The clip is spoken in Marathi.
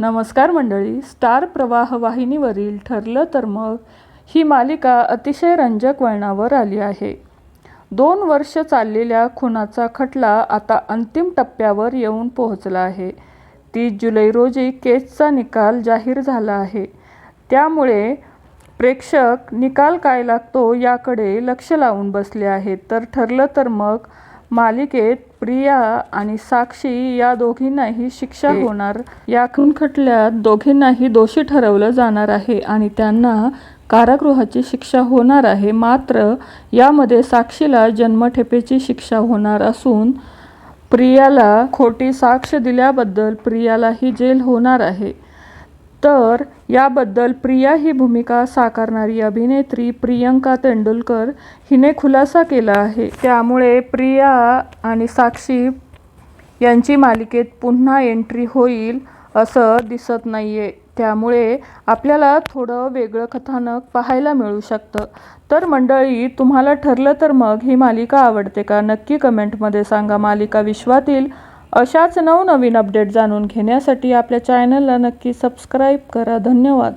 नमस्कार मंडळी स्टार प्रवाह वाहिनीवरील ठरलं तर मग ही मालिका अतिशय रंजक वळणावर आली आहे. दोन वर्ष चाललेल्या खुनाचा खटला आता अंतिम टप्प्यावर येऊन पोहोचला आहे. तीस जुलै रोजी केसचा निकाल जाहीर झाला आहे. त्यामुळे प्रेक्षक निकाल काय लागतो याकडे लक्ष लावून बसले आहेत. तर ठरलं तर मग मालिकेत प्रिया आणि साक्षी या दोघींनाही शिक्षा होणार. या खून खटल्यात दोघींनाही दोषी ठरवलं जाणार आहे आणि त्यांना कारागृहाची शिक्षा होणार आहे. मात्र यामध्ये साक्षीला जन्मठेपेची शिक्षा होणार असून प्रियाला खोटी साक्ष दिल्याबद्दल प्रियालाही जेल होणार आहे. तर याबद्दल प्रिया ही भूमिका साकारणारी अभिनेत्री प्रियंका तेंडुलकर हिने खुलासा केला आहे. त्यामुळे प्रिया आणि साक्षी यांची मालिकेत पुन्हा एंट्री होईल असं दिसत नाही आहे त्यामुळे आपल्याला थोडं वेगळं कथानक पाहायला मिळू शकतं. तर मंडळी तुम्हाला ठरलं तर मग ही मालिका आवडते का? नक्की कमेंटमध्ये सांगा. मालिका विश्वातील अशाच नवनवीन अपडेट जाणून घेण्यासाठी आपल्या चॅनलला नक्की सबस्क्राईब करा. धन्यवाद.